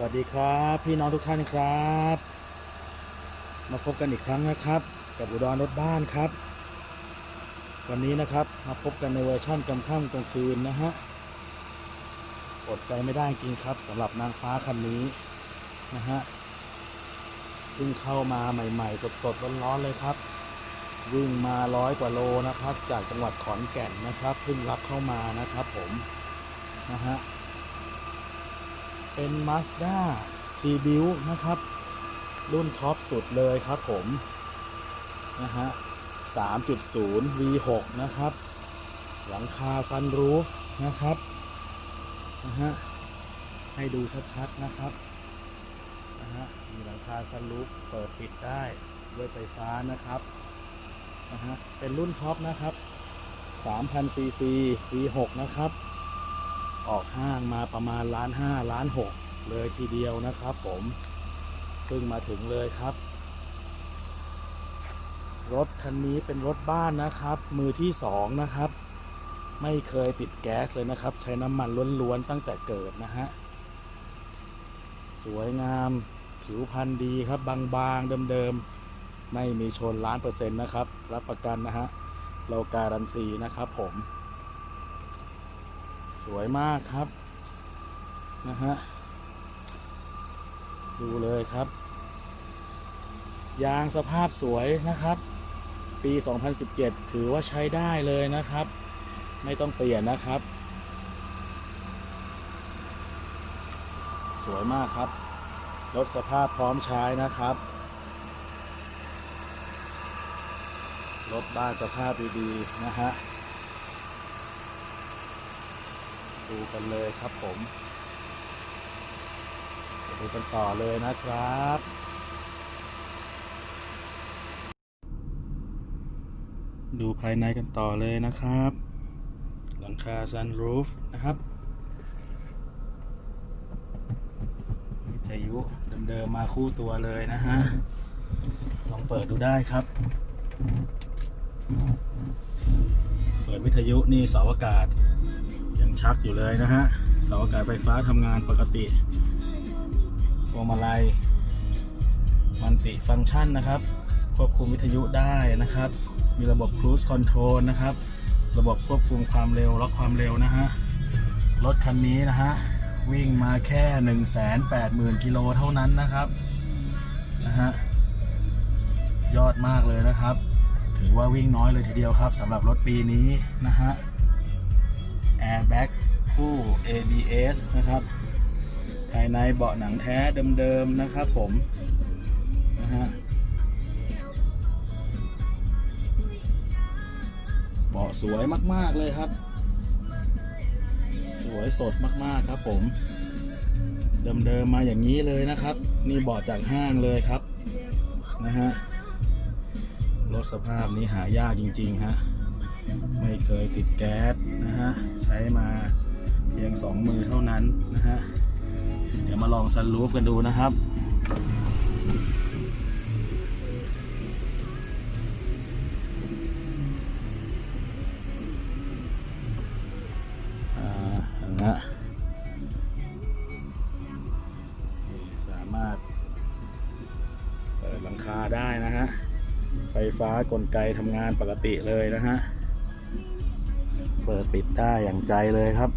สวัสดีครับพี่น้องทุกท่านครับ มาพบกันอีกครั้งนะครับ กับอุดรรถบ้านครับ วันนี้นะครับมาพบกันในเวอร์ชั่นกลางค่ำกลางคืนนะฮะอดใจไม่ได้จริงครับสำหรับนางฟ้าคันนี้นะฮะเพิ่งเข้ามาใหม่ๆ สดๆร้อนๆเลยครับ วิ่งมาร้อยกว่าโลนะครับ จากจังหวัดขอนแก่นนะครับเพิ่งรับเข้ามานะครับ ผมนะฮะ เป็น Mazda t b u i l นะครับ รุ่นท็อปสุดเลยครับผม นะฮะ 3.0 V6 นะครับ หลังคาซันรูฟนะครับ นะฮะ ให้ดูชัดๆนะครับ นะฮะ มีหลังคาซันรูฟเปิดปิดได้ด้วยไฟฟ้านะครับ นะฮะ เป็นรุ่นท็อปนะครับ 3,000 cc V6 นะครับ ออกห้างมาประมาณล้านห้าล้านหกเลยทีเดียวนะครับ ผมเพิ่งมาถึงเลยครับ รถคันนี้เป็นรถบ้านนะครับ มือที่สองนะครับ ไม่เคยติดแก๊สเลยนะครับ ใช้น้ำมันล้วนๆตั้งแต่เกิดนะฮะสวยงามผิวพรรณดีครับบางๆเดิมๆไม่มีชนล้านเปอร์เซ็นต์นะครับ รับประกันนะฮะเราการันตีนะครับผม สวยมากครับ นะฮะ ดูเลยครับ ยางสภาพสวยนะครับ ปี 2017 ถือว่าใช้ได้เลยนะครับ ไม่ต้องเปลี่ยนนะครับ สวยมากครับรถสภาพพร้อมใช้นะครับรถบ้านสภาพดีๆนะฮะ ดูกันเลยครับผมดูกันต่อเลยนะครับ ดูภายในกันต่อเลยนะครับ หลังคาซันรูฟนะครับวิทยุเดิมๆมาคู่ตัวเลยนะฮะ ลองเปิดดูได้ครับ เปิดวิทยุนี่เสาอากาศ ชักอยู่เลยนะฮะเสาอากาศไฟฟ้าทำงานปกติพวงมาลัยมันติฟังก์ชันนะครับ ควบคุมวิทยุได้นะครับ มีระบบ cruise control นะครับ ระบบควบคุมความเร็วล็อกความเร็วนะฮะ รถคันนี้นะฮะ วิ่งมาแค่ 180,000 กิโลเท่านั้นนะครับนะฮะยอดมากเลยนะครับ ถือว่าวิ่งน้อยเลยทีเดียวครับสำหรับรถปีนี้นะฮะ Airbag คู่ ABS นะครับ ภายในเบาะหนังแท้เดิมๆนะครับผมนะฮะเบาะสวยมากๆเลยครับ สวยสดมากๆครับผม เดิมๆมาอย่างนี้เลยนะครับ นี่เบาะจากห้างเลยครับนะฮะรถสภาพนี้หายากจริง ๆ ฮะ ไม่เคยติดแก๊สนะฮะ ใช้มาเพียงสองมือเท่านั้นนะฮะ เดี๋ยวมาลองซันรูฟกันดูนะครับอ่านะฮะสามารถเปิดหลังคาได้นะฮะ ไฟฟ้ากลไกทำงานปกติเลยนะฮะ เปิดปิดได้อย่างใจเลยครับ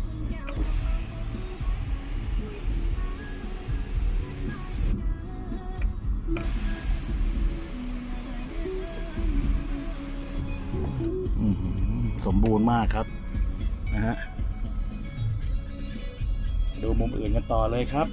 สมบูรณ์มากครับ นะฮะ ดูมุมอื่นกันต่อเลยครับ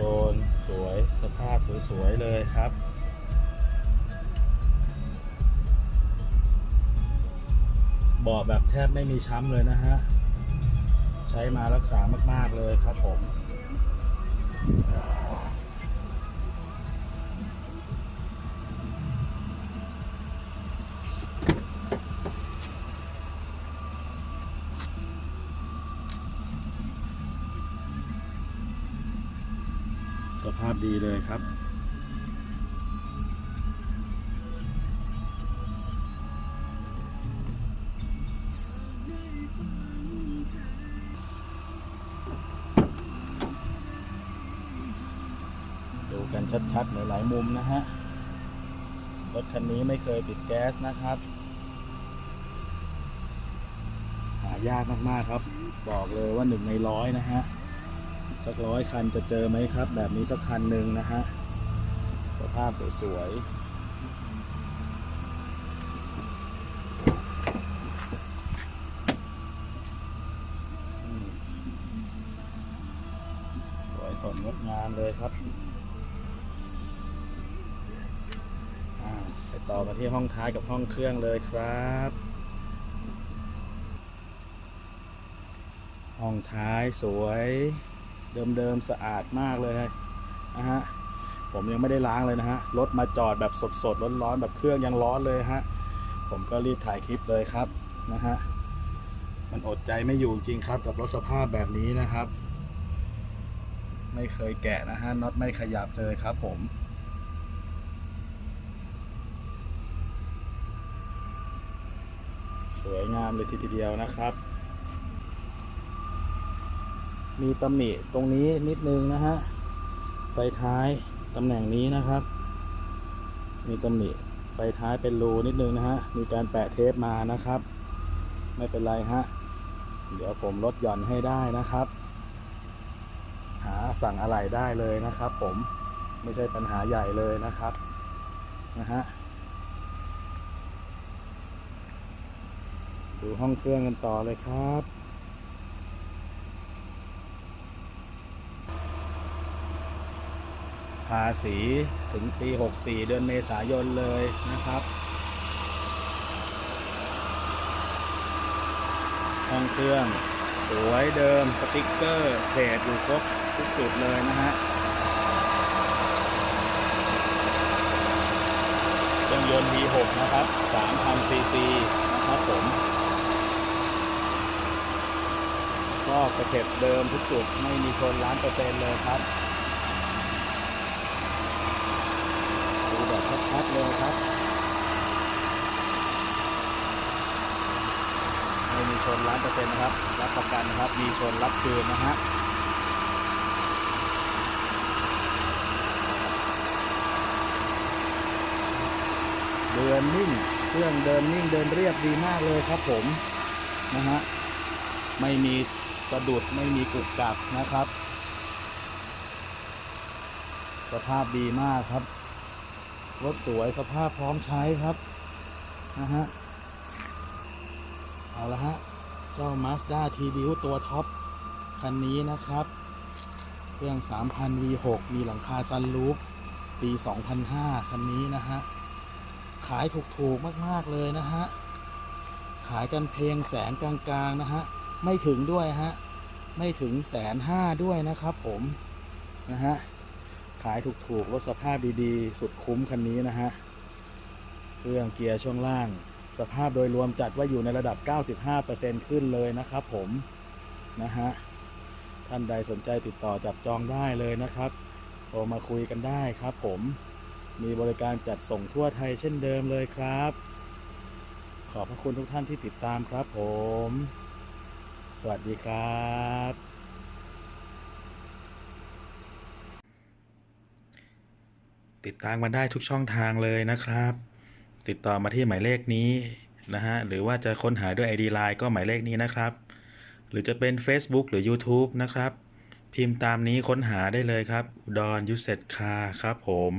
นโซลสวยสภาพสวยๆเลยครับเบาะแบบแทบไม่มีช้ำเลยนะฮะ ใช้มารักษามากๆเลยครับผมาพดีเลยครับ ดูกันชัดๆ หลายๆมุมนะฮะ รถคันนี้ไม่เคยติดแก๊สนะครับ หายากมากๆครับ บอกเลยว่าหนึ่งในร้อยนะฮะ สักร้อยคันจะเจอไหมครับ แบบนี้สักคันหนึ่งนะฮะ สภาพสวยๆ สวยสดงดงามเลยครับไปต่อกันที่ห้องท้ายกับห้องเครื่องเลยครับห้องท้ายสวย เดิมๆสะอาดมากเลยนะฮะผมยังไม่ได้ล้างเลยนะฮะรถมาจอดแบบสดๆร้อนๆแบบเครื่องยังร้อนเลยฮะผมก็รีบถ่ายคลิปเลยครับนะฮะมันอดใจไม่อยู่จริงครับ กับรถสภาพแบบนี้นะครับ ไม่เคยแกะนะฮะน็อตไม่ขยับเลยครับ ผมสวยงามเลยทีเดียวนะครับ มีตำหนิตรงนี้นิดนึงนะฮะ ไฟท้ายตำแหน่งนี้นะครับ มีตำหนิไฟท้ายเป็นรูนิดนึงนะฮะ มีการแปะเทปมานะครับ ไม่เป็นไรฮะ เดี๋ยวผมลดหย่อนให้ได้นะครับ หาสั่งอะไรได้เลยนะครับผม ไม่ใช่ปัญหาใหญ่เลยนะครับ นะฮะดูห้องเครื่องกันต่อเลยครับ ภาษีถึงปี 64 เดือนเมษายนเลยนะครับห้องเครื่องสวยเดิมสติกเกอร์เพจอยู่ครบทุกจุดเลยนะฮะเครื่องยนต์ V6 นะครับ3,000ซีซีนะครับผมก็กระเก็บเดิมทุกจุดไม่มีชนล้านเปอร์เซ็นต์เลยครับ ดูแบบชัดๆเลยครับ ไม่มีช นล้านเปอร์เซ็นต์นะครับ รับประกันนะครับ มีชนรับคืนนะฮะเดินนิ่ง เครื่องเดินนิ่งเดินเรียบดีมากเลยครับผมนะฮะ ไม่มีสะดุดไม่มีกุกกักนะครับ สภาพดีมากครับ รถสวยสภาพพร้อมใช้ครับนะฮะ เอาละฮะ จ้า Mazda t b u ตัวท็อป คันนี้นะครับ เครื่อง 3,000 V6 มีหลังคาซันรูฟปี 2005 คันนี้นะฮะ ขายถูก ๆ มาก ๆ เลยนะฮะ ขายกันเพลงแสนกลาง ๆ นะฮะ ไม่ถึงด้วยฮะ ไม่ถึงแสนห้าด้วยนะครับผม นะฮะ ขายถูก ๆ รถสภาพดี ๆ สุดคุ้มคันนี้นะฮะ เครื่องเกียร์ช่วงล่าง สภาพโดยรวมจัดว่าอยู่ในระดับ 95%ขึ้นเลยนะครับผมนะฮะท่านใดสนใจติดต่อจับจองได้เลยนะครับโทรมาคุยกันได้ครับผมมีบริการจัดส่งทั่วไทยเช่นเดิมเลยครับ ขอบพระคุณทุกท่านที่ติดตามครับผม สวัสดีครับ ติดตามมาได้ทุกช่องทางเลยนะครับ ติดต่อมาที่หมายเลขนี้นะฮะหรือว่าจะค้นหาด้วย ID Line ก็หมายเลขนี้นะครับ หรือจะเป็น Facebook หรือ YouTube นะครับ พิมพ์ตามนี้ค้นหาได้เลยครับดอนยุทธเซตคาครับผม